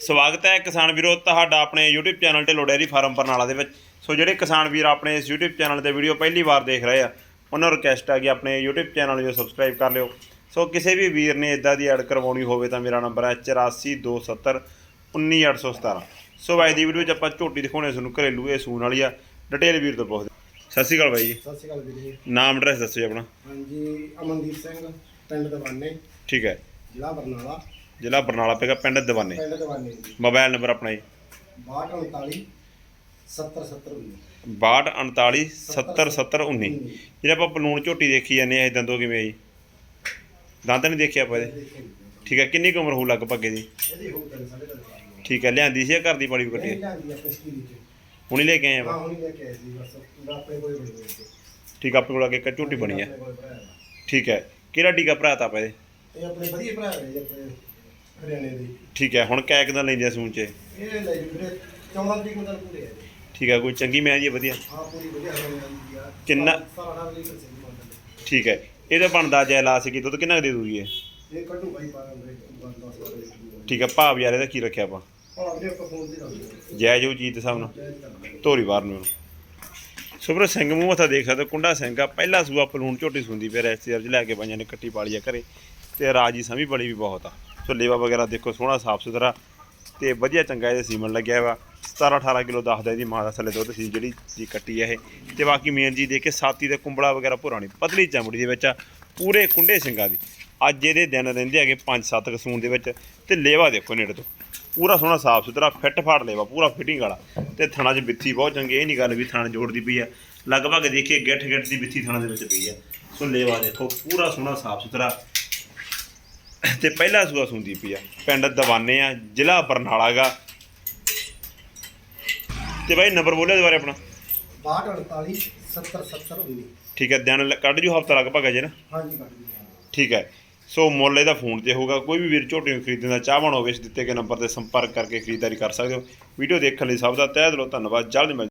ਸਵਾਗਤ ਹੈ ਕਿਸਾਨ ਵੀਰੋ ਤੁਹਾਡਾ ਆਪਣੇ YouTube ਚੈਨਲ ਤੇ ਲੋਡੇਰੀ ਫਾਰਮ ਬਰਨਾਲਾ ਦੇ ਵਿੱਚ। ਸੋ ਜਿਹੜੇ ਕਿਸਾਨ ਵੀਰ ਆਪਣੇ ਇਸ YouTube ਚੈਨਲ ਤੇ ਵੀਡੀਓ ਪਹਿਲੀ ਵਾਰ ਦੇਖ ਰਹੇ ਆ ਉਹਨਾਂ ਨੂੰ ਰਿਕਵੈਸਟ ਹੈ ਕਿ ਆਪਣੇ YouTube ਚੈਨਲ ਨੂੰ ਸਬਸਕ੍ਰਾਈਬ ਕਰ ਲਿਓ। ਸੋ ਕਿਸੇ ਵੀ ਵੀਰ ਨੇ ਇਦਾਂ ਦੀ ਐਡ ਕਰਵਾਉਣੀ ਹੋਵੇ ਤਾਂ ਮੇਰਾ ਨੰਬਰ ਹੈ 8427 19817 ਸੋ ਬਾਈ ਦੀ ਵੀਡੀਓ 'ਚ ਆਪਾਂ ਝੋਟੀ ਦਿਖਾਉਣੇ ਤੁਹਾਨੂੰ ਘਰੇਲੂ ਇਹ ਸੂਣ ਵਾਲੀ ਆ। ਡਿਟੇਲ ਵੀਰ ਤੋਂ ਪੁੱਛਦੇ ਸਤਿ ਸ਼੍ਰੀ ਅਕਾਲ ਬਾਈ ਜੀ। ਸਤਿ ਸ਼੍ਰੀ ਅਕਾਲ ਵੀਰ ਜੀ। ਨਾਮ ਐਡਰੈਸ ਦੱਸੋ ਜੀ ਆਪਣਾ। ਹਾਂਜੀ ਅਮਨਦੀਪ ਸਿੰਘ ਪਿੰਡ ਦਵਾਨੇ। ਠੀਕ ਹੈ। ਜ਼ਿਲ੍ਹਾ ਬਰਨਾਲਾ। ਜ਼ਿਲ੍ਹਾ ਬਰਨਾਲਾ ਪੈਗਾ ਪਿੰਡ ਦਵਾਨੇ। ਪਿੰਡ ਦਵਾਨੇ ਜੀ। ਮੋਬਾਈਲ ਨੰਬਰ ਆਪਣਾ ਜੀ। 6239 7070 6239 707019 ਜਿਹੜਾ ਆਪਾਂ ਪਲੂਣ ਝੋਟੀ ਦੇਖੀ ਜਾਂਦੇ ਆ ਇਹ ਦੰਦੋਂ ਕਿਵੇਂ ਆ ਜੀ? ਦੰਦ ਨਹੀਂ ਦੇਖਿਆ ਆਪਾਂ ਇਹਦੇ? ਠੀਕ ਹੈ ਕਿੰਨੀ ਕੁ ਉਮਰ ਹੋਊ ਲਗਭਗ ਇਹਦੀ? ਇਹਦੀ ਹੋ ਗਈ ਸਾਡੇ ਦਾ। ਠੀਕ ਹੈ ਲਿਆਂਦੀ ਸੀ ਜਾਂ ਘਰ ਦੀ ਬੜੀ ਕੱਟੀ ਇਹ ਲਿਆਂਦੀ ਹੁਣੀ ਲੈ ਕੇ ਆਏ ਹਾਂ ਆਪਾਂ? ਹੁਣੀ ਲੈ ਕੇ ਆਏ ਸੀ ਬਸ ਪੂਰਾ ਆਪਣੇ ਕੋਲੇ ਬਣੀ ਹੋਈ ਸੀ। ਠੀਕ ਆ, ਆਪਣੇ ਕੋਲ ਅੱਗੇ ਇੱਕ ਝੋਟੀ ਬਣੀ ਹੈ ਹੈ। ਠੀਕ ਹੈ ਕਿਹੜਾ ਟੀਕਾ ਭਰਾ ਤਾ ਆਪਾਂ ਇਹਦੇ? ਇਹ ਆਪਣੇ ਵਧੀਆ ਭਰਾ ਹੈ ਜੀ ਆਪਣੇ ਹਰਿਆਣੇ ਦੇ। ਠੀਕ ਹੈ ਹੁਣ ਕੈਕ ਦਾ ਲੈਂਦੇ ਆ ਸੂਣ ਚ ਇਹ ਲੈ ਜੀ ਵੀਰੇ 14 ਤਰੀਕ ਨੂੰ ਪੂਰੇ ਹੈ ਜੀ। ਠੀਕ ਹੈ ਕੋਈ ਚੰਗੀ ਮੈਂ ਜੀ ਵਧੀਆ? ਹਾਂ ਪੂਰੀ ਵਧੀਆ ਹਰਿਆਣੇ ਦੀ ਆ ਕਿੰਨਾ- ਸਾਰਾ ਮੰਨ ਠੀਕ ਹੈ ਇਹਦਾ ਬਣਦਾ ਜੈ ਲਾ ਸੀ ਕਿ ਦੁੱਧ ਕਿੰਨਾ ਕੁ ਦੇ ਦੂਗੀ ਇਹ? ਇਹ ਕੱਢੂ ਬਾਈ 12 ਦੇ 10 10 ਠੀਕ ਹੈ ਭਾਵ ਯਾਰ ਇਹਦਾ ਕੀ ਰੱਖਿਆ ਆਪਾਂ? ਹਾਂ ਵੀਰੇ ਆਪਾਂ ਫੋਨ ਤੇ ਰੱਖਦੇ ਜੈ ਜੋ ਚੀਜ਼ ਦੇ ਹਿਸਾਬ ਨਾਲ ਜੈ ਜੀ ਧੋਰੀ ਬਾਹਰ ਨੂੰ। ਸੁਬਰ ਸਿੰਘ ਮੂੰਹ ਮੱਥਾ ਦੇਖ ਸਕਦੇ ਕੁੰਡਾ ਸਿੰਘ ਆ ਪਹਿਲਾ ਸੂਆ ਪਲੂਣ ਝੋਟੀ ਸੁੰਦੀ ਪਿਆ ਰੈਸਟੀਅਰ ਚ ਲੈ ਕੇ ਪੰਜਾਂ ਨੇ ਕੱਟੀ ਪਾਲੀ ਆ ਘਰੇ। ਤੇ ਰਾਜੀ ਸਮੀ ਬੜੀ ਵੀ ਬਹੁਤ ਆ। ਸੋ ਲੇਵਾ ਵਗੈਰਾ ਦੇਖੋ, ਸੋਹਣਾ, ਸਾਫ਼ ਸੁਥਰਾ ਤੇ ਵਧੀਆ ਚੰਗਾ ਇਹਦੇ ਸੀਮਨ ਲੱਗਿਆ ਵਾ 17 18 ਕਿਲੋ ਦੱਸਦਾ ਇਹਦੀ ਮਾਂ ਦਾ ਥੱਲੇ ਦੁੱਧ ਸੀ, ਜਿਹੜੀ ਜੀ ਕੱਟੀ ਆ ਇਹ। ਤੇ ਬਾਕੀ ਮੇਨ ਜੀ ਦੇਖ ਕੇ ਸਾਤੀ ਦੇ ਕੁੰਬੜਾ ਵਗੈਰਾ ਪੁਰਾਣੀ ਪਤਲੀ ਚਮੜੀ ਦੇ ਵਿੱਚ ਆ, ਪੂਰੇ ਕੁੰਡੇ ਸਿੰਘਾਂ ਦੀ। ਅੱਜ ਇਹਦੇ ਦਿਨ ਰਹਿੰਦੇ ਹੈਗੇ 5-7 ਕਸੂਨ ਦੇ ਵਿੱਚ, ਤੇ ਲੇਵਾ ਦੇਖੋ ਨੇੜੇ ਤੋਂ। ਪੂਰਾ ਸੋਹਣਾ, ਸਾਫ਼ ਸੁਥਰਾ, ਫਿੱਟ ਫਾੜ ਲੇਵਾ, ਪੂਰਾ ਫਿਟਿੰਗ ਵਾਲਾ। ਤੇ ਥਣਾ 'ਚ ਬਿੱਥੀ ਬਹੁਤ ਚੰਗੀ ਇਹ ਨਹੀਂ ਗੱਲ ਵੀ ਥਣਾ ਜੋੜਦੀ ਪਈ ਆ। ਲਗਭਗ ਦੇਖੀਏ ਗਿੱਠ ਗਿੱਠ ਦੀ ਬਿੱਥੀ ਥਣਾ ਦੇ ਵਿੱਚ ਪਈ ਆ। ਸੋ ਲੇਵਾ ਦੇਖੋ, ਪੂਰਾ ਸੋਹਣਾ, ਸਾਫ਼ ਸੁਥਰਾ ਤੇ ਪਹਿਲਾ ਸੂਆ ਸੁੰਦੀ ਪਈ ਆ। ਪਿੰਡ ਦਵਾਨੇ ਆ ਜ਼ਿਲ੍ਹਾ ਬਰਨਾਲਾ ਗਾ। ਤੇ ਬਾਈ ਨੰਬਰ ਬੋਲਿਆ ਦੁਬਾਰੇ ਆਪਣਾ। 6248 70 70 19 ਠੀਕ ਹੈ ਦਿਨ ਲ- ਕੱਢ ਜੂ ਹਫਤਾ ਲਗਭਗ ਅਜੇ ਨਾ। ਹਾਂਜੀ ਕੱਢ ਦਿਓ ਠੀਕ ਹੈ ਸੋ ਮੁੱਲ ਇਹਦਾ ਫੋਨ ਤੇ ਹੋਊਗਾ। ਕੋਈ ਵੀ ਵੀਰ ਝੋਟੀ ਨੂੰ ਖਰੀਦਣ ਦਾ ਚਾਹਵਾਨ ਹੋਵੇ ਇਸ ਦਿੱਤੇ ਗਏ ਨੰਬਰ ਤੇ ਸੰਪਰਕ ਕਰਕੇ ਖਰੀਦਦਾਰੀ ਕਰ ਸਕਦੇ ਹੋ। ਵੀਡੀਓ ਦੇਖਣ ਲਈ ਸਭ ਦਾ ਤਹਿ ਦਿਲੋਂ ਧੰਨਵਾਦ। ਜਲਦ ਮਿਲ